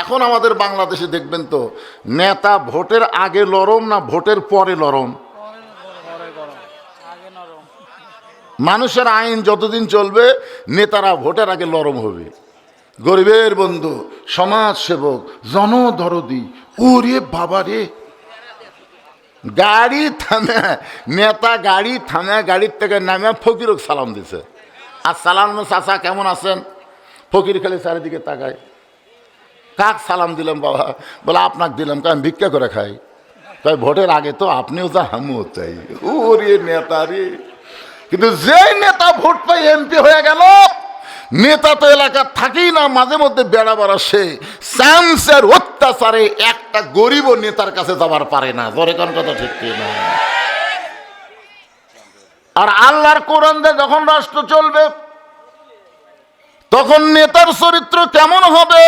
এখন আমাদের বাংলাদেশে দেখবেন তো, নেতা ভোটের আগে লরম না ভোটের পরে লরম মানুষের আইন যতদিন চলবে, নেতারা ভোটের আগে লরম হবে। গরিবের বন্ধু সমাজ সেবক জনদরদি ওরে বাবা রে। গাড়ি থামে, নেতা গাড়ি থামে, গাড়ির থেকে নামে ফকিরক সালাম দিছে। আর সালাম চাচা কেমন আছেন? ফকির খালি চারিদিকে তাকায়। কাক সালাম দিলাম বাবা? বলে, আপনাকে দিলাম কারণ ভিক্ষা করে খাই। তাই ভোটের আগে তো আপনিও যা আমিও চাই ওরে নেতা রে। কিন্তু যে নেতা ভোট পাই এমপি হয়ে গেল। নেতা তো এলাকা থাকেই না, মাঝে মধ্যে বেড়া সে। স্যামসের অত্যাচারে একটা গরিব নেতার কাছে যাবার পারে না। জোরে কোন কথা ঠিক না? আর আল্লাহর কোরআন দিয়ে যখন রাষ্ট্র চলবে, তখন নেতার চরিত্র কেমন হবে?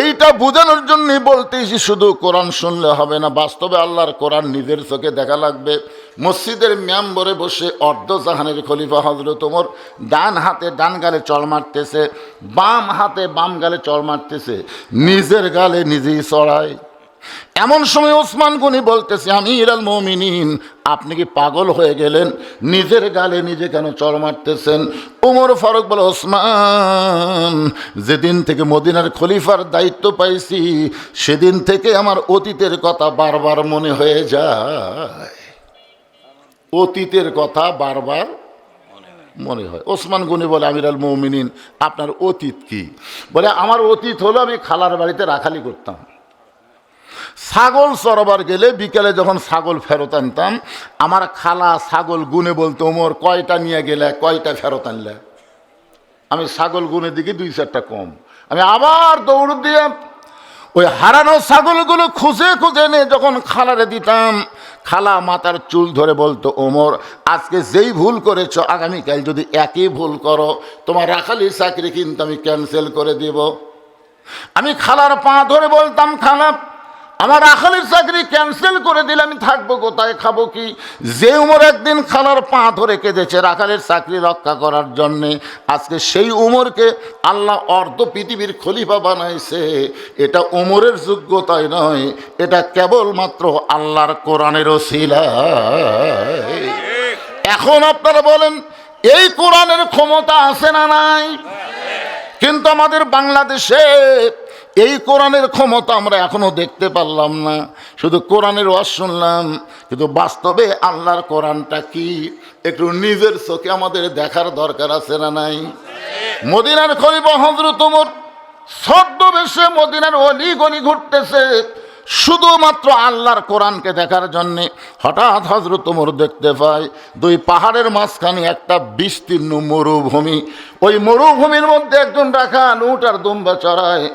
এইটা বোঝানোর জন্যই বলতেছি, শুধু কোরআন শুনলে হবে না, বাস্তবে আল্লাহর কোরআন নিজের চোখে দেখা লাগবে। মসজিদের মেম্বরে বসে অর্ধ জাহানের খলিফা হজরত ওমর ডান হাতে ডান গালে চল মারতেছে, বাম হাতে বাম গালে চল মারতেছে, নিজের গালে নিজেই চড়ায়। এমন সময় ওসমান গনি বলতেছে আমি ইরাল মমিনিন, আপনি কি পাগল হয়ে গেলেন? নিজের গালে নিজে কেন চড় মারতেছেন? উমর ফারুক বলে, ওসমান, যেদিন থেকে মদিনার খলিফার দায়িত্ব পাইছি, সেদিন থেকে আমার অতীতের কথা বারবার মনে হয়ে যায়। অতীতের কথা বারবার মনে হয়। ওসমান গনি বলে, আমির আল মৌমিনিন, আপনার অতীত কি? বলে, আমার অতীত হলো আমি খালার বাড়িতে রাখালি করতাম। ছাগল চড়াবার গেলে বিকেলে যখন ছাগল ফেরত আনতাম, আমার খালা ছাগল গুনে বলতো, ওমর, কয়টা নিয়ে গেলে, কয়টা ফেরত আনলে? আমি ছাগল গুনে দিকে দুই চারটা কম। আমি আবার দৌড় দিয়ে ওই হারানো ছাগলগুলো খুঁজে খুঁজে নিয়ে যখন খালারে দিতাম, খালা মাথার চুল ধরে বলতো, ওমর, আজকে যেই ভুল করেছ, আগামীকাল যদি একই ভুল করো, তোমার রাখালির চাকরি কিন্তু আমি ক্যান্সেল করে দিব। আমি খালার পা ধরে বলতাম, খালা আমার আখালির চাকরি ক্যান্সেল করে দিলে আমি থাকব কোথায়, খাব কি? যে উমর একদিন খালার পা ধরে কেঁদেছে রাখালের চাকরি রক্ষা করার জন্যে, আজকে সেই উমরকে আল্লাহ অর্ধ পৃথিবীর খলিফা বানাইছে। এটা উমরের যোগ্যতায় নয়, এটা কেবলমাত্র আল্লাহর কোরআনের শিলা এখন আপনারা বলেন, এই কোরআনের ক্ষমতা আছে না নাই? কিন্তু আমাদের বাংলাদেশে এই কোরআনের ক্ষমতা আমরা এখনও দেখতে পারলাম না। শুধু কোরআনের ওয়াজ শুনলাম, কিন্তু বাস্তবে আল্লাহর কোরআনটা কি? একটু নিজের চোখে আমাদের দেখার দরকার আছে না নাই? মদিনার খলিফা হজরত ওমর ছদ্মবেশে মদিনার অলি গলি ঘুরতেছে, শুধুমাত্র আল্লাহর কোরআনকে দেখার জন্যে। হঠাৎ হজরত ওমর দেখতে পায় দুই পাহাড়ের মাঝখানে একটা বিস্তীর্ণ মরুভূমি। ওই মরুভূমির মধ্যে একজন রাখাল উট আর দুম্বা চড়ায়।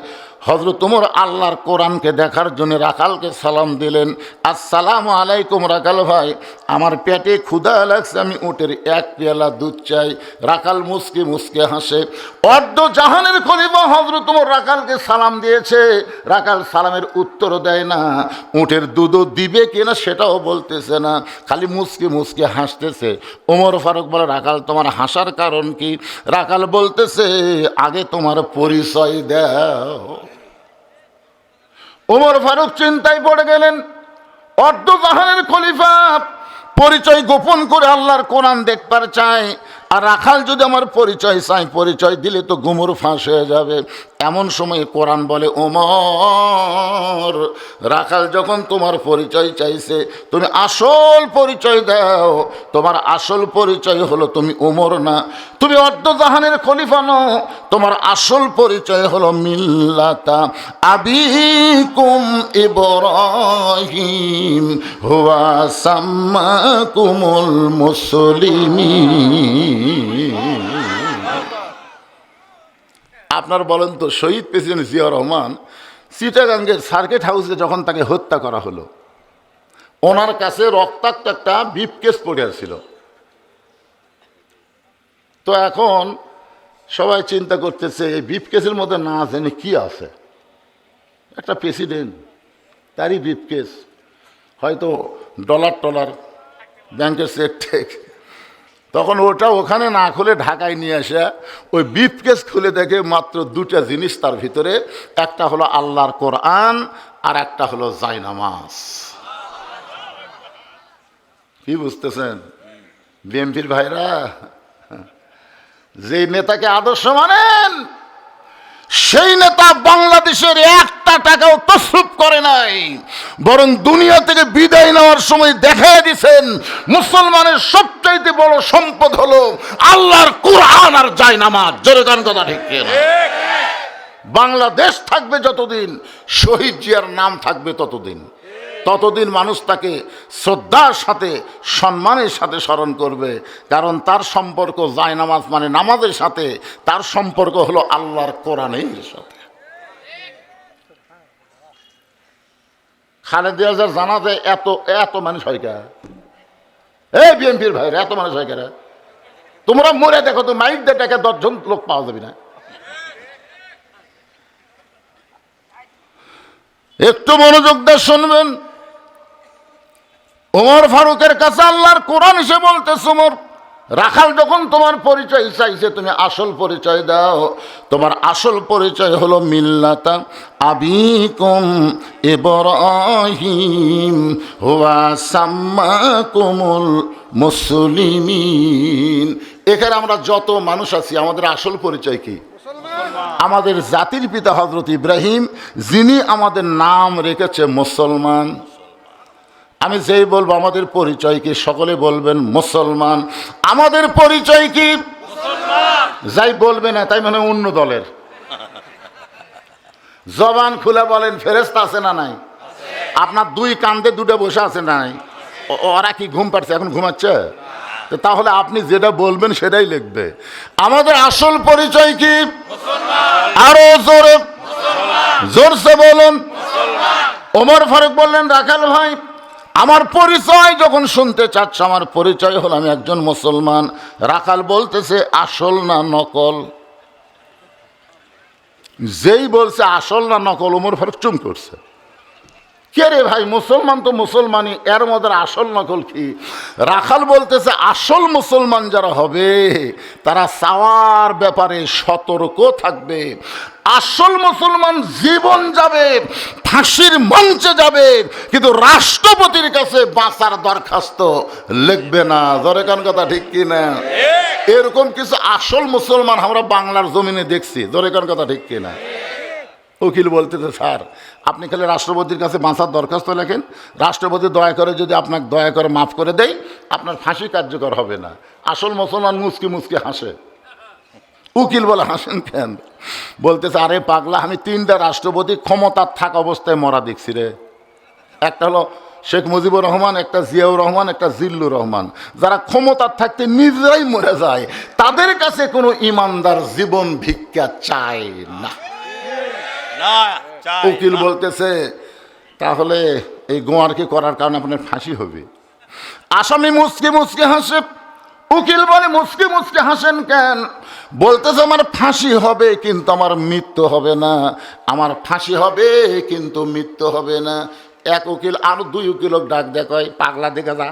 হজরত তোমর আল্লাহর কোরআনকে দেখার জন্য রাখালকে সালাম দিলেন আসসালাম আলাইকুম রাখাল ভাই। আমার পেটে ক্ষুধা লাগছে, আমি উটের এক পেয়ালা দুধ চাই। রাখাল মুসকে মুসকে হাসে। অর্ধ জাহানের খলিফা হজরত তোমর রাখালকে সালাম দিয়েছে। রাখাল সালামের উত্তরও দেয় না। উটের দুধও দিবে কিনা সেটাও বলতেছে না। খালি মুসকে মুসকে হাসতেছে। ওমর ফারুক বলে রাখাল তোমার হাসার কারণ কি? রাখাল বলতেছে, আগে তোমার পরিচয় দাও। ওমর ফারুক চিন্তায় পড়ে গেলেন। অর্ধ জাহানের খলিফা পরিচয় গোপন করে আল্লাহর কোরআন দেখবার চায়। আর রাখাল যদি আমার পরিচয় চাই পরিচয় দিলে তো গুমর ফাঁস হয়ে যাবে। এমন সময় কোরআন বলে, ওমর, রাখাল যখন তোমার পরিচয় চাইছে, তুমি আসল পরিচয় দাও। তোমার আসল পরিচয় হলো তুমি ওমর না। তুমি অর্ধজাহানের খলিফা নো তোমার আসল পরিচয় হলো মিল্লাতা আবিকুম ইব্রাহিম। হুয়া সাম্মাকুমুল মুসলিমিন। আপনার বলেন তো, শহীদ প্রেসিডেন্ট জিয়া রহমান চিটাগাঙ্গের সার্কিট হাউসে যখন তাকে হত্যা করা হলো, ওনার কাছে রক্তাক্ত একটা বিপ কেস পড়ে ছিল তো এখন সবাই চিন্তা করতেছে, এই বিপ কেসের মধ্যে না জানি কি আছে? একটা প্রেসিডেন্ট, তারই বিপ কেস। হয়তো ডলার টলার, ব্যাংকের সেট তখন ওটা ওখানে না খুলে ঢাকায় নিয়ে আসে ওই বিফকেস খুলে দেখে মাত্র দুটা জিনিস তার ভিতরে, একটা হলো আল্লাহর কোরআন আর একটা হলো জায়নামাজ কি বুঝতেছেন? বিএমপির ভাইরা যে নেতাকে আদর্শ মানেন সেই নেতা বাংলাদেশের একটা টাকাও তসরুপ করে নাই বরং দুনিয়া থেকে বিদায় নেওয়ার সময় দেখাই দিছেন মুসলমানের সবচাইতে বড় সম্পদ হলো আল্লাহর কুরআন আর যায় নামাজ। জোরে গান কথা ঠিক। বাংলাদেশ থাকবে যতদিন শহীদ জিয়ার নাম থাকবে ততদিন। ততদিন মানুষ তাকে শ্রদ্ধার সাথে, সম্মানের সাথে স্মরণ করবে। কারণ তার সম্পর্ক যায় নামাজ মানে নামাজের সাথে, তার সম্পর্ক হলো আল্লাহর কোরআনের সাথে। খালেদিয়া জানা যায় এত এত মানুষ হয় কে? এই বিএনপির ভাইরা, এত মানুষ হয় কেরা? তোমরা মরে দেখো, তো মাইক দিয়ে ডেকে দশজন লোক পাওয়া যাবে না। একটু মনোযোগ দিয়ে শুনবেন। ওমর ফারুকের কাছে আল্লাহর কোরআন এসে বলতেছে ওমর রাখাল যখন তোমার পরিচয় চাইছে তুমি আসল পরিচয় দাও। তোমার আসল পরিচয় হলো মিল্লাতা আবিকুম ইব্রাহিম হুয়া সাম্মাকুমুল মুসলিমিন। এখানে আমরা যত মানুষ আছি আমাদের আসল পরিচয় কি? আমাদের জাতির পিতা হজরত ইব্রাহিম যিনি আমাদের নাম রেখেছে মুসলমান। আমি যেই বলব আমাদের পরিচয় কি? সকলে বলবেন মুসলমান। আমাদের পরিচয় কি? যাই বলবে না তাই মানে অন্য দলের। জবান খুলে বলেন ফেরেস্তা আছে না নাই? আপনার দুই কান্দে দুটো বসে আছে না নাই? ওরা কি ঘুম পাচ্ছে এখন ঘুমাচ্ছে? তো তাহলে আপনি যেটা বলবেন সেটাই লিখবে। আমাদের আসল পরিচয় কি? আরও জোরে। জোরসে বলুন। ওমর ফারুক বললেন রাখাল ভাই আমার পরিচয় যখন শুনতে চাচ্ছে, আমার পরিচয় হলো আমি একজন মুসলমান। রাখাল বলতেছে, আসল না নকল? যেই বলছে, আসল না নকল? ওমর ফারুক চুম করছে। কে রে ভাই, মুসলমান তো মুসলমানই, এর মধ্যে আসল নকল কি? রাখাল বলতেছে, আসল মুসলমান যারা হবে, তারা চাওয়ার ব্যাপারে সতর্ক থাকবে। আসল মুসলমান জীবন যাবে, ফাঁসির মঞ্চে যাবে, কিন্তু রাষ্ট্রপতির কাছে বাঁচার দরখাস্ত লিখবে না। ধরে কান কথা ঠিক কি না এরকম কিছু আসল মুসলমান আমরা বাংলার জমিনে দেখছি। ধরে কান কথা ঠিক কি না উকিল বলতেছে স্যার, আপনি খালি রাষ্ট্রপতির কাছে বাঁচার দরখাস্ত লেখেন। রাষ্ট্রপতি দয়া করে যদি আপনাকে দয়া করে মাফ করে দেয় আপনার ফাঁসি কার্যকর হবে না। আসল মুসলমান মুসকি মুসকি হাসে। উকিল বলে, হাসেন কেন? বলতেছে, আরে পাগলা, আমি তিনটা রাষ্ট্রপতি ক্ষমতার থাকা অবস্থায় মরা দেখছি রে। একটা হলো শেখ মুজিবুর রহমান, একটা জিয়াউর রহমান, একটা জিল্লুর রহমান। যারা ক্ষমতার থাকতে নিজেরাই মরে যায়, তাদের কাছে কোনো ইমানদার জীবন ভিক্ষা চায় না। উকিল বলতেছে তাহলে এই গোয়ারকে করার কারণে আপনার ফাঁসি হবে। আসামি মুসকে মুসকে হাসে উকিল বলে মুসকে মুসকে হাসেন কেন? বলতেছে আমার ফাঁসি হবে কিন্তু আমার মৃত্যু হবে না। আমার ফাঁসি হবে কিন্তু মৃত্যু হবে না। এক উকিল আরও দুই উকিল ডাক দেয় কয় পাগলা দেখে যা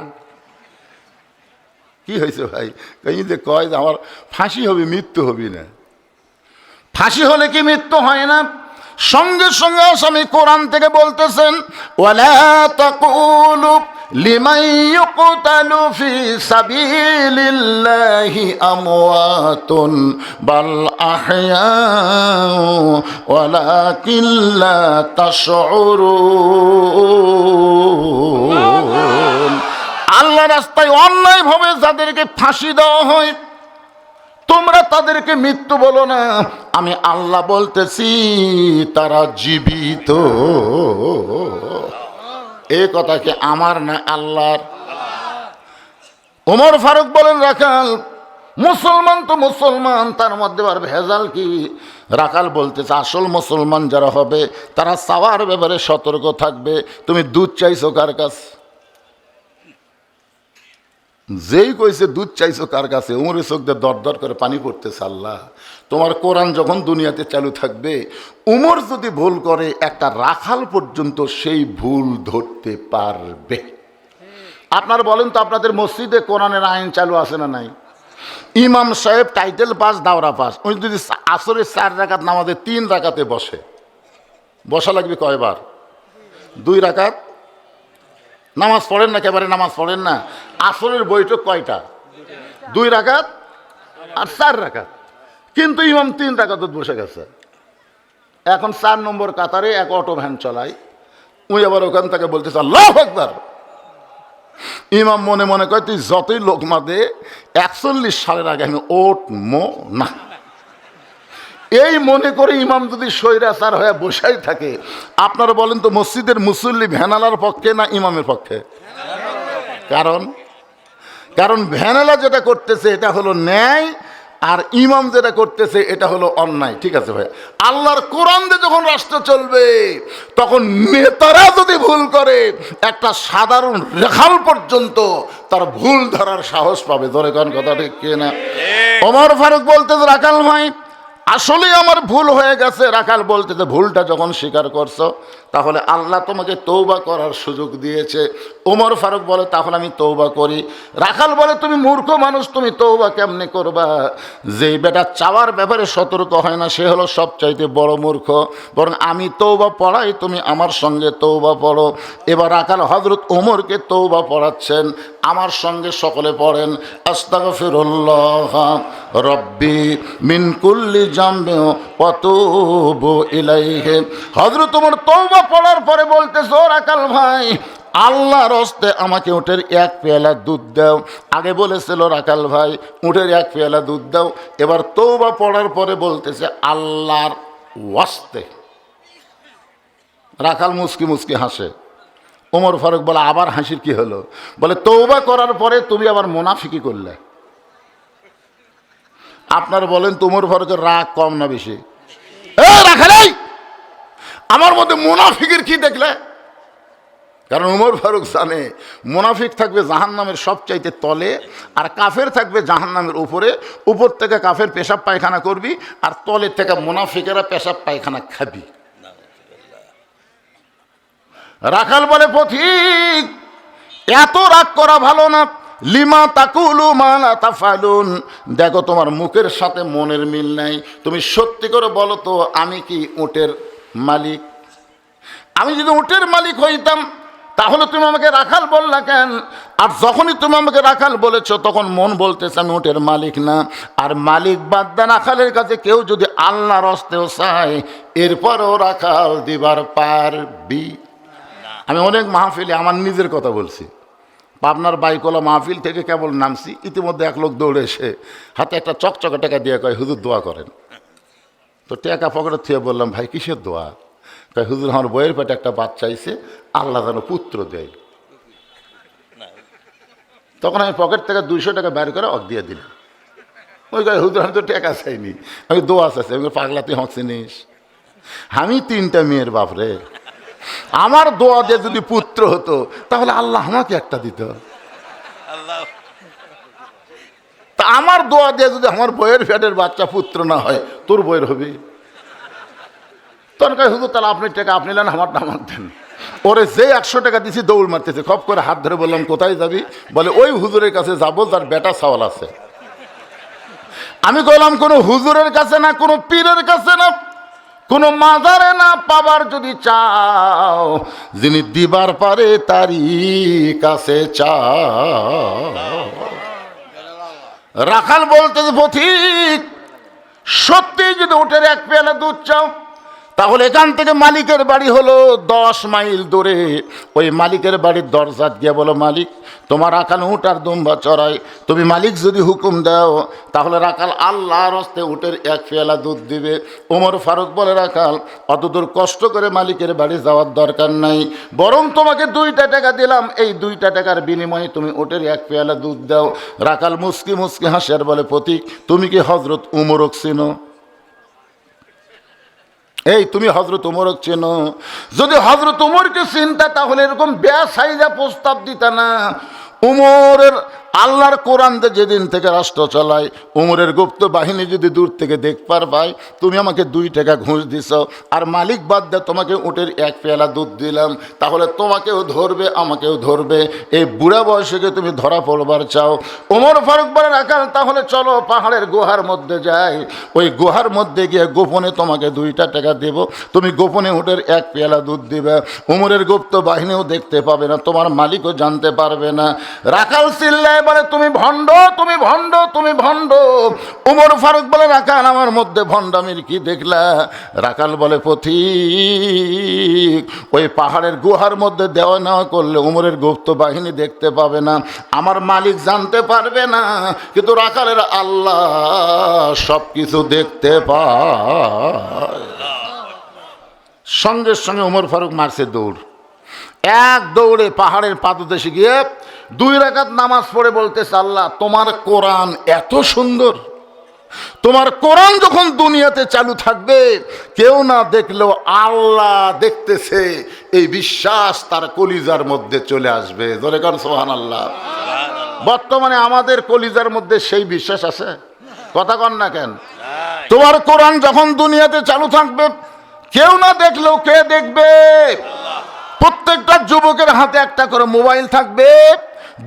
কি হয়েছে ভাই? কই যে কয় যে আমার ফাঁসি হবে মৃত্যু হবে না। ফাঁসি হলে কি মৃত্যু হয় না? সঙ্গে সঙ্গে আসামি কোরআন থেকে বলতেছেন ওয়ালা তাকুলু লিমান ইউকতালু ফি সাবিলিল্লাহি আমওয়াতুন বাল আহয়া ওয়ালাকিন লা তাশউরুন আল্লাহ রাস্তায় অন্যায়ভাবে যাদেরকে ফাঁসি দেওয়া হয় তোমরা তাদেরকে মৃত্যু বলো না। আমি আল্লাহ বলতেছি, তারা জীবিত। এ কথা কি আমার না আল্লাহর? ওমর ফারুক বলেন, রাখাল, মুসলমান তো মুসলমান, তার মধ্যে আর ভেজাল কি? রাখাল বলতেছে, আসল মুসলমান যারা হবে, তারা সাওয়ার ব্যাপারে সতর্ক থাকবে। তুমি দুধ চাইছো কার কাছে? যেই কইছে, দুধ চাইছো কার কাছে? উমরে চোখ দিয়ে দর দর করে পানি পড়তেছে আল্লাহ। তোমার কোরআন যখন দুনিয়াতে চালু থাকবে, উমর যদি ভুল করে, একটা রাখাল পর্যন্ত সেই ভুল ধরতে পারবে। আপনারা বলেন তো, আপনাদের মসজিদে কোরআনের আইন চালু আছে না নাই? ইমাম সাহেব টাইটেল পাস, দাওরা পাস। উনি যদি আসরের চার রাকাত নামাজে তিন রাকাতে বসে, বসা লাগবে কয়বার? দুই রাকাত? নামাজ পড়েন না একেবারে নামাজ পড়েন না। আসরের বৈঠক কয়টা? দুই রাকাত আর চার রাকাত। কিন্তু ইমাম তিন রাকাত বসে গেছে। এখন চার নম্বর কাতারে এক অটো ভ্যান চলাই উনি আবার ওখান থেকে বলতেছে, আল্লাহ একবার ইমাম মনে মনে কয়, তুই যতই লোক মাদে একচল্লিশ সালের আগে আমি ওট মো না। এই মনে করে ইমাম যদি স্বৈরাচার হয়ে বসাই থাকে আপনারা বলেন তো মসজিদের মুসল্লি ভ্যানালার পক্ষে না ইমামের পক্ষে? কারণ? কারণ ভ্যানালা যেটা করতেছে এটা হলো ন্যায় আর ইমাম যেটা করতেছে এটা হলো অন্যায়। ঠিক আছে ভাই আল্লাহর কোরআন দিয়ে যখন রাষ্ট্র চলবে তখন নেতারা যদি ভুল করে একটা সাধারণ রেখাল পর্যন্ত তার ভুল ধরার সাহস পাবে। ধরে কোন কথা ঠিক কে না ওমর ফারুক বলতে রাখাল ভাই আসলেই আমার ভুল হয়ে গেছে। রাখাল বলতে ভুলটা যখন স্বীকার করছ তাহলে আল্লাহ তোমাকে তৌবা করার সুযোগ দিয়েছে। ওমর ফারুক বলে, তাহলে আমি তৌবা করি। রাখাল বলে, তুমি মূর্খ মানুষ, তুমি তৌবা কেমনে করবা? যেই বেটা চাওয়ার ব্যাপারে সতর্ক হয় না, সে হলো সবচাইতে বড় মূর্খ। বরং, আমি তৌবা পড়াই, তুমি আমার সঙ্গে তৌবা পড়ো। এবার রাখাল হজরত ওমরকে তৌবা পড়াচ্ছেন, আমার সঙ্গে সকলে পড়েন। আস্তাগফিরুল্লাহ, রব্বি মিন কুল্লি জামবে অতুবু ইলাইহে। হযরত ওমর তওবা পড়ার পরে বলতেছে ও রাকাল ভাই, আল্লাহর হস্তে আমাকে উটের এক পেয়ালা দুধ দাও। আগে বলেছিল রাকাল ভাই, উটের এক পেয়ালা দুধ দাও। এবার তৌবা পড়ার পরে বলতেছে, আল্লাহর ওয়াস্তে রাখাল মুসকি মুসকি হাসে। ওমর ফারুক বলে, আবার হাসির কি হলো? বলে তৌবা করার পরে তুমি আবার মোনাফিকি করলে। আপনার বলেন, তো ওমর ফারুকের রাগ কম না বেশি? রাখালাই আমার মধ্যে মোনাফিকের কি দেখলে? কারণ উমর ফারুক জানে, মোনাফিক থাকবে জাহান নামের সবচাইতে তলে আর কাফের থাকবে জাহান নামের উপরে। উপর থেকে কাফের পেশাব পায়খানা করবি আর তলের থেকে মোনাফিকেরা পেশাব পায়খানা খাবি। রাখাল বলে, পথিক, এত রাগ করা ভালো না। লিমা তাকুলু মালা তাফালুন। দেখো তোমার মুখের সাথে মনের মিল নাই। তুমি সত্যি করে বলো তো, আমি কি উটের মালিক। আমি যদি উটের মালিক হইতাম, তাহলে তুমি আমাকে রাখাল বললা কেন? আর যখনই তুমি আমাকে রাখাল বলেছ, তখন মন বলতেছে আমি উটের মালিক না। আর মালিক বাদ দেন রাখালের কাছে কেউ যদি আল্লাহর হস্তেও চায়, এরপরও রাখাল দিবার পারবি। আমি অনেক মাহফিলে আমার নিজের কথা বলছি। পাবনার বাইকলা মাহফিল থেকে কেবল নামছি, ইতিমধ্যে এক লোক দৌড়ে এসে হাতে একটা চকচকে টাকা দিয়ে কয়, হুজুর, দোয়া করেন। তো টাকা পকেটে থুয়ে বললাম, ভাই, কিসের দোয়া? তাই হুজুর, আমার বইয়ের পেটে একটা বাচ্চা আইছে, আল্লাহ যেন পুত্র দেয়। তখন আমি পকেট থেকে দুইশো টাকা বের করে অক দিয়ে দিলাম। ওই কয়, হুজুর, আমি তো টাকা চাইনি, আমি দোয়া চাইছি, আমি পাগলা তুই হক আমি তিনটা মেয়ের বাপরে আমার দোয়া দিয়ে যদি পুত্র হতো, তাহলে আল্লাহ আমাকে একটা দিত। আল্লাহ। আমার দোয়া দিয়ে যদি আমার বইয়ের ফ্যাটের বাচ্চা পুত্র না হয়, তোর বইয়ের হবে। তখন কয়, হুজুর, তাহলে আপনি টাকা আপনি নেন, আমার আমার দেন। ওরে যে একশো টাকা দিছি, দৌড় মারতেছে। খপ করে হাত ধরে বললাম, কোথায় যাবি? বলে, ওই হুজুরের কাছে যাব তার বেটা সওয়াল আছে। আমি বললাম, কোনো হুজুরের কাছে না, কোনো পীরের কাছে না, কোনো মাজারে না পাবার যদি চাও, যিনি দিবার পারে তারই কাছে চাও। রাখাল বলতে পথিক সত্যি যদি উঠে এক পেয়ালা দুধ চাও তাহলে এখান থেকে মালিকের বাড়ি হলো দশ মাইল দূরে। ওই মালিকের বাড়ির দরজা গিয়ে বলো, মালিক, তোমার রাখাল উঠ আর দুম্বা চড়াই। তুমি মালিক যদি হুকুম দাও, তাহলে রাখাল আল্লাহর হস্তে উটের এক পেয়ালা দুধ দিবে। ওমর ফারুক বলে, রাখাল অত দূর কষ্ট করে মালিকের বাড়ি যাওয়ার দরকার নাই। বরং তোমাকে দুইটা টাকা দিলাম। এই দুইটা টাকার বিনিময়ে তুমি ওটের এক পেয়ালা দুধ দাও। রাখাল মুসকি মুসকি হাসি আর বলে, প্রতীক, তুমি কি হজরত উমরক চিনো? এই তুমি হজরত উমরক চেনো? যদি হজরত উমরকে চিন্তা, তাহলে এরকম ব্যাসাইজা প্রস্তাব দিতা না। উমরের আল্লাহর কোরআনতে যেদিন থেকে রাষ্ট্র চালায়, উমরের গুপ্ত বাহিনী যদি দূর থেকে দেখবার পায়, তুমি আমাকে দুই টাকা ঘুষ দিছ, আর মালিক বাদ দিয়ে তোমাকে উটের এক পেয়ালা দুধ দিলাম, তাহলে তোমাকেও ধরবে, আমাকেও ধরবে। এই বুড়া বয়সে তুমি ধরা পড়বার চাও। ওমর ফারুক বলে রাখাল তাহলে চলো পাহাড়ের গুহার মধ্যে যাই। ওই গুহার মধ্যে গিয়ে গোপনে তোমাকে দুইটা টাকা দেব। তুমি গোপনে উটের এক পেয়ালা দুধ দিবে। উমরের গুপ্ত বাহিনীও দেখতে পাবে না, তোমার মালিকও জানতে পারবে না। রাখাল চিল্লায় বলে, তুমি ভণ্ড তুমি ভণ্ড তুমি ভণ্ড। উমর ফারুক বলে রাখাল আমার মধ্যে ভণ্ডামির কি দেখলা? রাখাল বলে, পথিক, ওই পাহাড়ের গুহার মধ্যে দেওয়া নেওয়া করলে উমরের গুপ্ত বাহিনী দেখতে পাবে না, আমার মালিক জানতে পারবে না। কিন্তু রাখালের আল্লাহ সব কিছু দেখতে পায়। সঙ্গে সঙ্গে উমর ফারুক মারছে দৌড়। এক দৌড়ে পাহাড়ের পাদদেশে গিয়ে দুই রাকাত নামাজ পড়ে বলতেছে আল্লাহ তোমার কোরআন এত সুন্দর। তোমার কোরআন যখন দুনিয়াতে চালু থাকবে কেউ না দেখলেও আল্লাহ দেখতেছে এই বিশ্বাস তার কলিজার মধ্যে চলে আসবে। ধরে কারণ সোহান আল্লাহ বর্তমানে আমাদের কলিজার মধ্যে সেই বিশ্বাস আছে? কথা কন না কেন? তোমার কোরআন যখন দুনিয়াতে চালু থাকবে কেউ না দেখলেও কে দেখবে? প্রত্যেকটা যুবকের হাতে একটা করে মোবাইল থাকবে।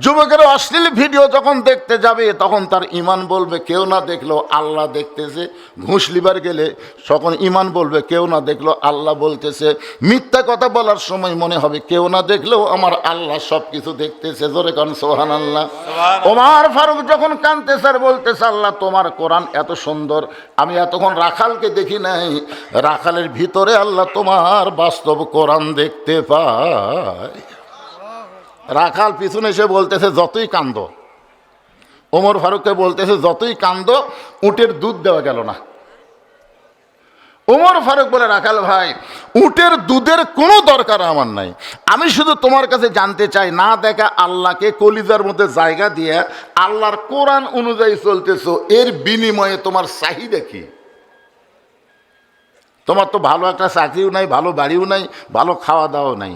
যুবকের অশ্লীল ভিডিও যখন দেখতে যাবে তখন তার ইমান বলবে কেউ না দেখল আল্লাহ দেখতেছে। ঘুষ লিবার গেলে তখন ইমান বলবে কেউ না দেখল আল্লাহ বলতেছে। মিথ্যা কথা বলার সময় মনে হবে কেউ না দেখলেও আমার আল্লাহ সব কিছু দেখতেছে। জোরে কান সোহান আল্লাহ ওমার ফারুক যখন কানতেছে স্যার বলতেছে আল্লাহ তোমার কোরআন এত সুন্দর আমি এতক্ষণ রাখালকে দেখি নাই। রাখালের ভিতরে আল্লাহ তোমার বাস্তব কোরআন দেখতে পায়। রাখাল পিছনে এসে বলতেছে, যতই কান্দ। ওমর ফারুককে বলতেছে, যতই কান্দ, উটের দুধ দেওয়া গেল না। ওমর ফারুক বলে, রাখাল ভাই, উটের দুধের কোনো দরকার আমার নাই। আমি শুধু তোমার কাছে জানতে চাই, না দেখা আল্লাহকে কলিজার মধ্যে জায়গা দিয়ে আল্লাহর কোরআন অনুযায়ী চলতেছো, এর বিনিময়ে তোমার চাহিদা কি? তোমার তো ভালো একটা চাকরিও নাই, ভালো বাড়িও নাই, ভালো খাওয়া দাওয়াও নাই।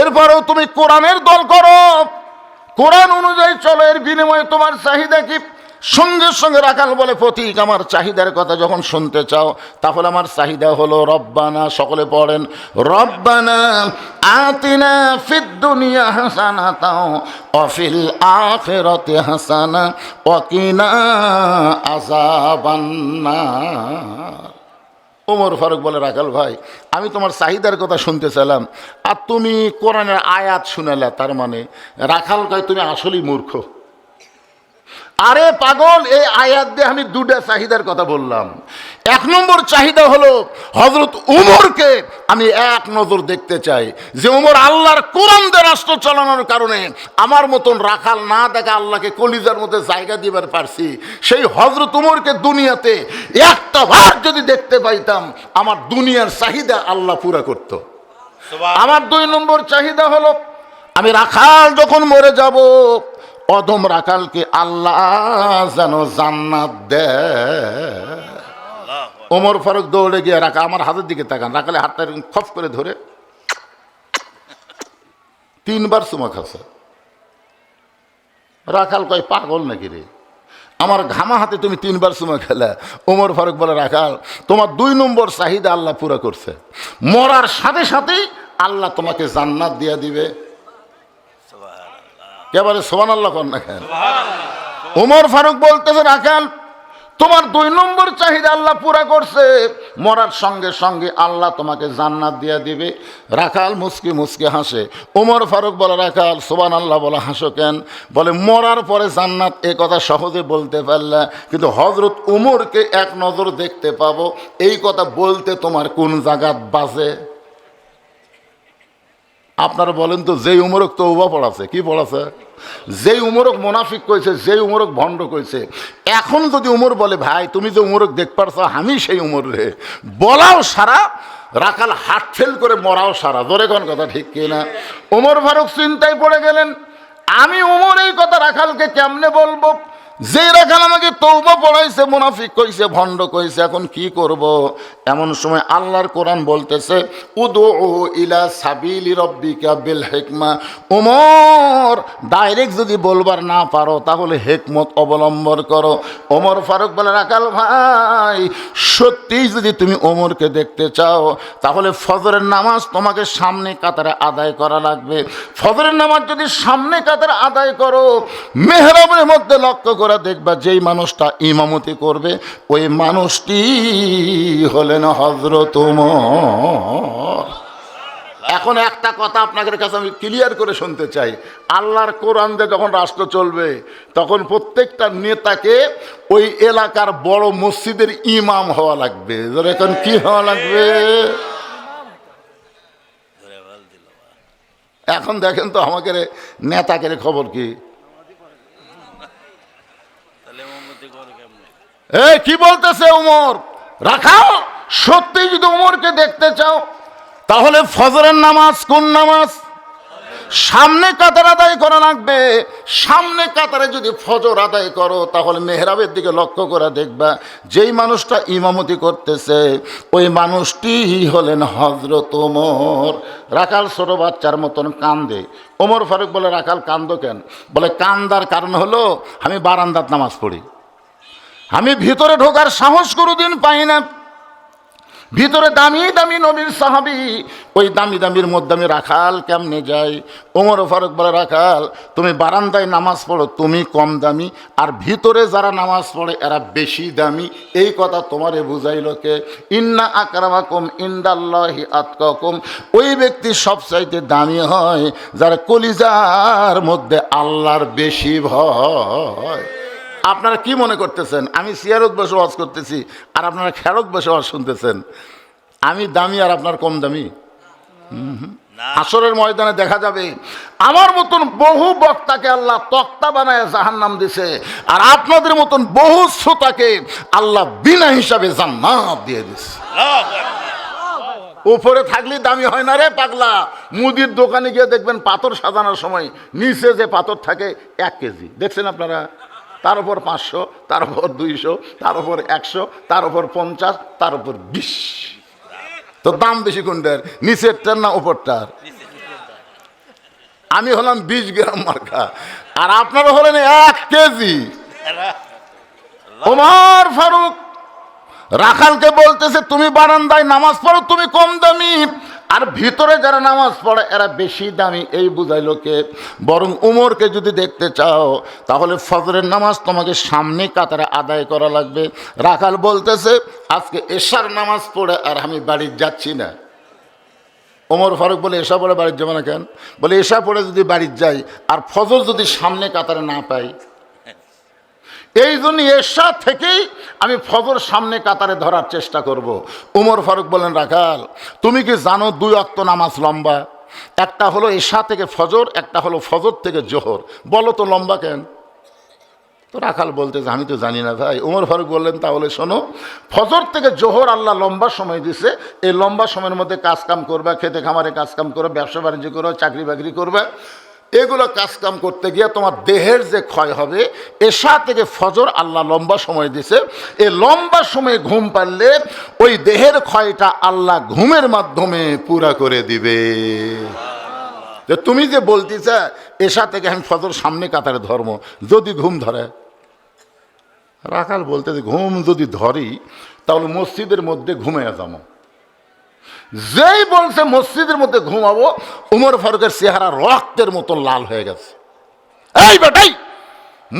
এরপরেও তুমি কোরআনের দল করো। কোরআন অনুযায়ী চলো, এর বিনিময়ে তোমার চাহিদা কি? সঙ্গে সঙ্গে রাখাল বলে, প্রতীক, আমার চাহিদার কথা যখন শুনতে চাও, তাহলে আমার চাহিদা হলো রব্বানা। সকলে পড়েন, রব্বানা আতিনা ফিদ দুনিয়া হাসানা তাও অফিল আখেরতে হাসানা অকিনা আজাবান্নার ওমর ফারুক বলে, রাখাল ভাই, আমি তোমার চাহিদার কথা শুনতে চাইলাম। আর তুমি কোরআনের আয়াত শুনেলা, তার মানে রাখাল কয় তুমি আসলেই মূর্খ। আরে পাগল এই আয়াত দিয়ে আমি দুটা চাহিদার কথা বললাম। এক নম্বর চাহিদা হলো হজরত উমরকে আমি এক নজর দেখতে চাই। যে উমর আল্লাহর কোরআন দিয়ে রাষ্ট্র চালানোর কারণে আমার মতন রাখাল না দেখা আল্লাহকে কলিজার মধ্যে জায়গা দিবার পারছি। সেই হজরত উমরকে দুনিয়াতে একটা ভাগ যদি দেখতে পাইতাম আমার দুনিয়ার চাহিদা আল্লাহ পুরা করত। আমার দুই নম্বর চাহিদা হলো আমি রাখাল যখন মরে যাব অদম রাখালকে আল্লাহ যেন জান্নাত দে। ওমর ফারুক দৌড়ে গিয়ে রাখা আমার হাতের দিকে তাকান রাখালে হাতটা এরকম খপ করে ধরে তিনবার চুমা খাচ্ছে। রাখাল কয় পাগল নাকি রে? আমার ঘামা হাতে তুমি তিনবার চুমা খেলে। ওমর ফারুক বলে রাখাল তোমার দুই নম্বর চাহিদা আল্লাহ পুরা করছে। মরার সাথে সাথেই আল্লাহ তোমাকে জান্নাত দিয়া দিবে। এবারে সোমান আল্লাহ কর না কেন? ওমর ফারুক বলতেছে রাখাল তোমার দুই নম্বর চাহিদা আল্লাহ পুরা করছে। মরার সঙ্গে সঙ্গে আল্লাহ তোমাকে জান্নাত দিয়ে দিবে। রাখাল মুসকি মুসকি হাসে। ওমর ফারুক বলে রাখাল সোবান আল্লাহ বলে হাসো কেন? বলে মরার পরে জান্নাত এ কথা সহজে বলতে পারলে কিন্তু হজরত উমরকে এক নজর দেখতে পাবো। এই কথা বলতে তোমার কোন জায়গাত বাজে? আপনারা বলেন তো, যেই উমরক তো উবা পড়াছে, কি পড়াছে? যেই উমরক মোনাফিক কইছে, যেই উমরক ভণ্ড কইছে। এখন যদি উমর বলে, ভাই, তুমি যে উমরক দেখ পারছ, আমি সেই উমর রে। বলাও সারা, রাখাল হাট ফেল করে মরাও সারা। ধরে কোন কথা ঠিক কিনা উমর ফারুক চিন্তায় পড়ে গেলেন, আমি উমর এই কথা রাখালকে কেমনে বলব? যে রাখাল আমাকে তৌবা পড়াইছে, মুনাফিক কইছে, ভণ্ড কইছে, এখন কি করব? এমন সময় আল্লাহর কোরআন বলতেছে উদু ইলা সাবিলি রব্বিকা বিল হিকমা। ওমর, ডাইরেক্ট যদি বলবার না পারো, তাহলে হেকমত অবলম্বন করো। ওমর ফারুক বলে রাখাল ভাই, সত্যিই যদি তুমি ওমরকে দেখতে চাও, তাহলে ফজরের নামাজ তোমাকে সামনে কাতারে আদায় করা লাগবে। ফজরের নামাজ যদি সামনে কাতারে আদায় করো, মেহরাবের মধ্যে লক্ষ্য করে দেখবা যেই মানুষটা ইমামতি করবে, ওই মানুষটি হলেন হজরত এখন একটা কথা আপনাদের কাছে আমি ক্লিয়ার করে শুনতে চাই। আল্লাহর কোরআন দিয়ে যখন রাষ্ট্র চলবে, তখন প্রত্যেকটা নেতাকে ওই এলাকার বড় মসজিদের ইমাম হওয়া লাগবে। এখন কি হওয়া লাগবে? এখন দেখেন তো আমাকে নেতাকে খবর কি তাহলে মোমবাতি করে কেমনে এই, কি বলতেছে উমর? রাখাও সত্যি যদি উমরকে দেখতে চাও, তাহলে ফজরের নামাজ কোন নামাজ? সামনে কাতার আদায় করা লাগবে। সামনে কাতারে যদি ফজর আদায় করো, তাহলে মেহরাবের দিকে লক্ষ্য করে দেখবা, যেই মানুষটা ইমামতি করতেছে, ওই মানুষটি হলেন হজরত ওমর রাখাল ছোট বাচ্চার মতন কান্দে। ওমর ফারুক বলে, রাখাল, কান্দ কেন? বলে, কান্দার কারণ হলো, আমি বারান্দার নামাজ পড়ি। আমি ভিতরে ঢোকার সাহস কোনোদিন পাই না। ভিতরে দামি দামি নবীর সাহাবি, ওই দামি দামির মধ্যে আমি রাখাল কেমনে যাই? ওমর ফারুক বলে, রাখাল, তুমি বারান্দায় নামাজ পড়ো, তুমি কম দামি। আর ভিতরে যারা নামাজ পড়ে, এরা বেশি দামি। এই কথা তোমারে বুঝাইল কে? ইন্না আকরামাকুম ইন্দাল্লাহি আতকাকুম। ওই ব্যক্তি সবচাইতে দামি হয়, যার কলিজার মধ্যে আল্লাহর বেশি ভয়। আপনারা কি মনে করতেছেন? আমি সিয়ারত বসে ওয়াজ করতেছি আর আপনারা খেরত বসে ওয়াজ শুনতেছেন। আমি দামি আর আপনার কম দামি? আসরের ময়দানে দেখা যাবে আমার মতন বহু বক্তাকে আল্লাহ তক্তা বানায় জাহান নাম দিছে আর আপনাদের মতন বহু শ্রোতাকে আল্লাহ বিনা হিসাবে জান্নাত দিয়ে দিছে। উপরে থাকলে দামি হয় না রে পাগলা। মুদির দোকানে গিয়ে দেখবেন পাথর সাজানোর সময় নিচে যে পাথর থাকে এক কেজি। দেখছেন আপনারা? তার উপর পাঁচশো, তার উপর দুইশো, তার উপর একশো, তার উপর পঞ্চাশ, তার উপর বিশ। তো দাম বেশি কোনটার? নিচেরটার না উপরটার? আমি হলাম বিশ গ্রাম মার্কা। আর আপনারা হলেন এক কেজি। ওমর ফারুক রাখালকে বলতেছে, তুমি বারান্দায় নামাজ পড়ো, তুমি কম দামি। আর ভিতরে যারা নামাজ পড়ে, এরা বেশি দামি। এই বুঝাইলো কে? বরং উমরকে যদি দেখতে চাও, তাহলে ফজরের নামাজ তোমাকে সামনে কাতারে আদায় করা লাগবে। রাখাল বলতেছে, আজকে এশার নামাজ পড়ে আর আমি বাড়ি যাচ্ছি না। ওমর ফারুক বলে এসা পড়ে বাড়ির যাবে না কেন? বলে এসা পড়ে যদি বাড়ির যাই, আর ফজর যদি সামনে কাতারে না পাই এই জন্য এরশা থেকেই আমি ফজর সামনে কাতারে ধরার চেষ্টা করব। উমর ফারুক বলেন রাখাল, তুমি কি জানো দুই অক্ত নামাজ লম্বা? একটা হলো এশা থেকে ফজর, একটা হলো ফজর থেকে জোহর। বলো তো লম্বা কেন? তো রাখাল বলতেছে আমি তো জানি না ভাই। উমর ফারুক বললেন, তাহলে শোনো, ফজর থেকে জোহর আল্লাহ লম্বা সময় দিছে। এই লম্বা সময়ের মধ্যে কাজ কাম করবে, খেতে খামারে কাজ কাম করবে, ব্যবসা বাণিজ্য করবে, চাকরি বাকরি করবে। এগুলো কাজকাম করতে গিয়ে তোমার দেহের যে ক্ষয় হবে, এশা থেকে ফজর আল্লাহ লম্বা সময় দিছে। এই লম্বা সময়ে ঘুম পারলে ওই দেহের ক্ষয়টা আল্লাহ ঘুমের মাধ্যমে পুরা করে দিবে। যে তুমি যে বলতেছে, এশা থেকে আমি ফজর সামনে কাতারে ধর্ম, যদি ঘুম ধরে। রাখাল বলতে যে ঘুম যদি ধরি, তাহলে মসজিদের মধ্যে ঘুমিয়ে যাব। যেই বলছে মসজিদের মধ্যে ঘুমাবো উমর ফারুকের চেহারা রক্তের মতন লাল হয়ে গেছে। এই বেটাই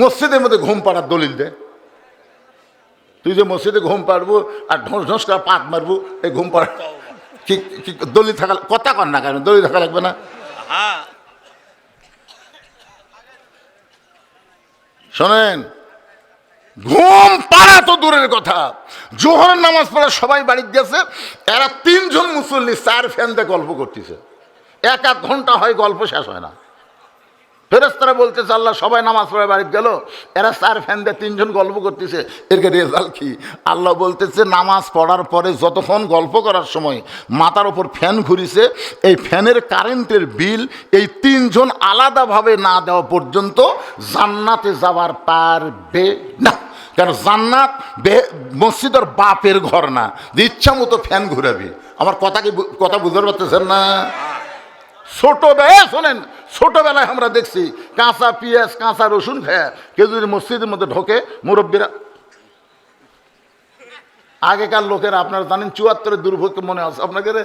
মসজিদের মধ্যে ঘুম পাড়ার দলিল দে। তুই যে মসজিদে ঘুম পাড়বো আর ঢোঁস ঢোঁস করে পাত মারবো এই ঘুম পাড়া কি কি দলিল থাকা কথা কর না কেন? দলিল থাকা লাগবে না? শোনেন ঘুম পাড়া তো দূরের কথা। জোহর নামাজ পড়া সবাই বাড়ি গেছে, এরা তিনজন মুসল্লি চার দিয়ে গল্প করতেছে। এক এক ঘণ্টা হয় গল্প শেষ হয় না। ফেরেস্তারা বলতেছে, আল্লাহ সবাই নামাজ পড়ে বাড়িতে গেল। এরা চার ফ্যান দিয়ে তিনজন গল্প করতেছে। এর রেজাল্ট কি? আল্লাহ বলতেছে, নামাজ পড়ার পরে যতক্ষণ গল্প করার সময় মাথার ওপর ফ্যান ঘুরিছে, এই ফ্যানের কারেন্টের বিল এই তিনজন আলাদাভাবে না দেওয়া পর্যন্ত জান্নাতে যাওয়ার পারবে না। কেন জান্নাত মসজিদের বাপের ঘর না। যে ইচ্ছা মতো ফ্যান ঘুরাবে। আমার কথা কি কথা বুঝতে পারতেছেন না? ছোটবেলায় শোনেন, ছোটবেলায় আমরা দেখছি কাঁচা পেঁয়াজ, কাঁচা রসুন খেয়ে। কেউ যদি মসজিদের মধ্যে ঢোকে, মুরব্বীরা আগেকার লোকেরা আপনারা জানেন চুয়াত্তরের দুর্ভোগ মনে আছে আপনাকে রে?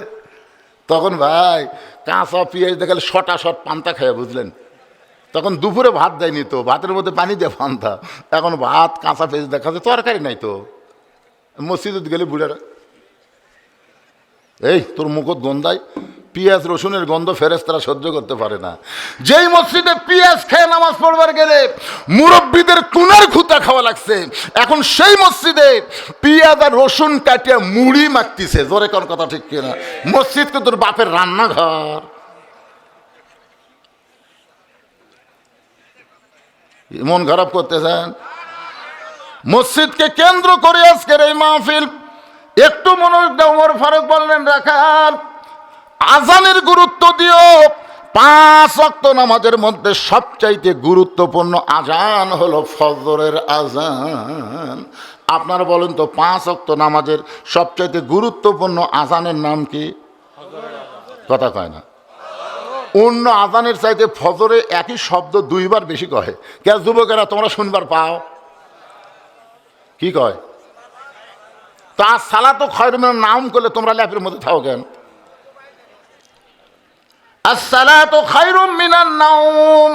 তখন ভাই, কাঁচা পেঁয়াজ দেখালে শটা শট পান্তা খায়, বুঝলেন? তখন দুপুরে ভাত দেয়নি তো, ভাতের মধ্যে পানি দিয়ে পান্তা। এখন ভাত, কাঁচা পেঁয়াজ দেখাচ্ছে তরকারি নাই তো। মসজিদে গেলে বুড়ারা এই, তোর মুখত গন্ধায় পিঁয়াজ রসুনের গন্ধ ফেরেস তারা সহ্য করতে পারে না। যেই মসজিদে পিঁয়াজ খেয়ে নামাজ পড়বার গেলে মুরব্বীদের টুনার খুঁতা খাওয়া লাগছে। এখন সেই মসজিদে পিঁয়াজ আর রসুন কাটিয়ে মুড়ি মাখতিছে। জোরে কোন কথা ঠিক কিনা? মসজিদকে তোর বাপের রান্নাঘর। মন খারাপ করতেছেন? মসজিদকে কেন্দ্র করে আজকের এই মাহফিল, একটু মনোযোগ দাও ফারুক বললেন রাখার আজানের গুরুত্ব দিও। পাঁচ অক্ত নামাজের মধ্যে সবচাইতে গুরুত্বপূর্ণ আজান হলো ফজরের আজান। আপনারা বলেন তো, পাঁচ অক্ত নামাজের সবচাইতে গুরুত্বপূর্ণ আজানের নাম কি? কথা কয় না। অন্য আজানের চাইতে ফজরে একই শব্দ দুইবার বেশি কহে। কে যুবকেরা, তোমরা শুনবার পাও? কি কয়? তা সালা তো খয়রমের নাম করলে তোমরা ল্যাপের মধ্যে থাকো কেন? আসসালা তো খাইরুম মিনার নাম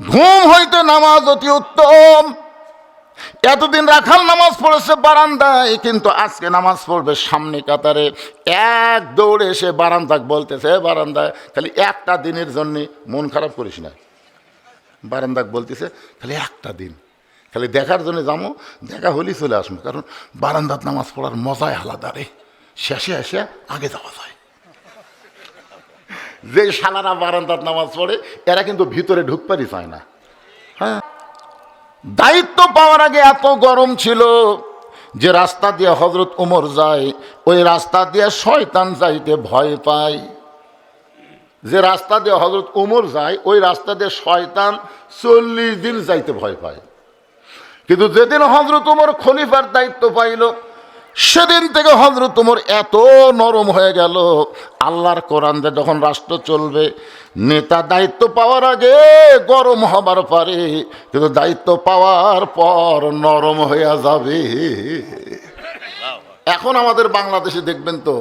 ঘুম হইতে নামাজ অতি উত্তম। এতদিন রাখাল নামাজ পড়েছে বারান্দায়, কিন্তু আজকে নামাজ পড়বে সামনে কাতারে। এক দৌড়ে এসে বারান্দাক বলতেছে বারান্দায় খালি একটা দিনের জন্য মন খারাপ করিস না। বারান্দাক বলতেছে, খালি একটা দিন, খালি দেখার জন্য যাব দেখা হলেই চলে আসব কারণ বারান্দাত নামাজ পড়ার মজাই আলাদা রে। শেষে এসে আগে যাওয়া যায়। যে শালারা বারান্দাত নামাজ পড়ে, এরা কিন্তু ভিতরে ঢুকপারই চায় না। হ্যাঁ? দায়িত্ব পাওয়ার আগে এত গরম ছিল যে রাস্তা দিয়ে হজরত উমর যায়, ওই রাস্তা দিয়ে শয়তান যাইতে ভয় পায়। যে রাস্তা দিয়ে হজরত উমর যায়, ওই রাস্তা দিয়ে শয়তান চল্লিশ দিন যাইতে ভয় পায়। কিন্তু যেদিন হজরত উমর খলিফার দায়িত্ব পাইল সেদিন থেকে হজরত উমর এত নরম হয়ে গেল। আল্লাহর কোরআন দিয়ে যখন রাষ্ট্র চলবে, নেতা দায়িত্ব পাওয়ার আগে গরম হবার পারে, কিন্তু দায়িত্ব পাওয়ার পর নরম হয়ে যাবে। এখন আমাদের বাংলাদেশে দেখবেন তো,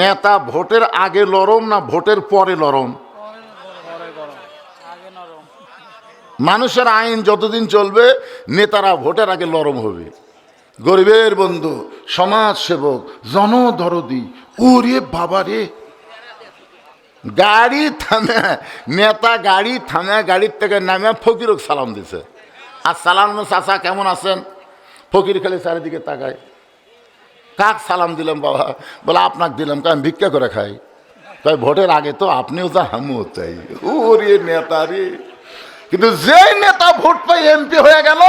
নেতা ভোটের আগে লরম না ভোটের পরে লরম মানুষের আইন যতদিন চলবে, নেতারা ভোটের আগে লরম হবে। গরিবের বন্ধু সমাজ সেবক জনদরদি, ওরে বাবা রে। গাড়ি থামে, নেতা গাড়ি থামে, গাড়ির থেকে নামে ফকিরক সালাম দিছে। আর সালাম চাচা কেমন আছেন? ফকির খালি চারিদিকে তাকায়। কাক সালাম দিলাম বাবা? বলে, আপনাকে দিলাম কারণ ভিক্ষা করে খাই। তাই ভোটের আগে তো আপনিও যা আমিও চাই ওরে নেতা রে। কিন্তু যে নেতা ভোট পাই এমপি হয়ে গেল।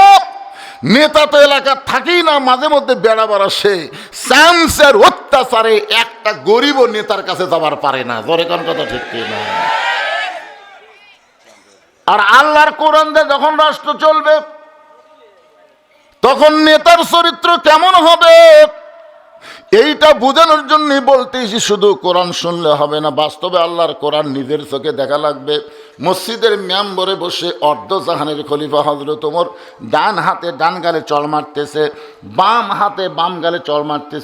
নেতা তো এলাকা থাকেই না, মাঝে মধ্যে বেড়াবার আসে স্যামসের অত্যাচারে একটা গরিব নেতার কাছে যাবার পারে না। জোরে কোন কথা ঠিক না? আর আল্লাহর কোরআন যখন রাষ্ট্র চলবে, তখন নেতার চরিত্র কেমন হবে? এইটা বোঝানোর জন্যই বলতেছি, শুধু কোরআন শুনলে হবে না, বাস্তবে আল্লাহর কোরআন নিজের চোখে দেখা লাগবে। মসজিদের মেম্বরে বসে অর্ধ জাহানের খলিফা হজরত ওমর ডান হাতে ডান গালে চড় মারতেছে, বাম হাতে বাম গালে চড় মারতেছে।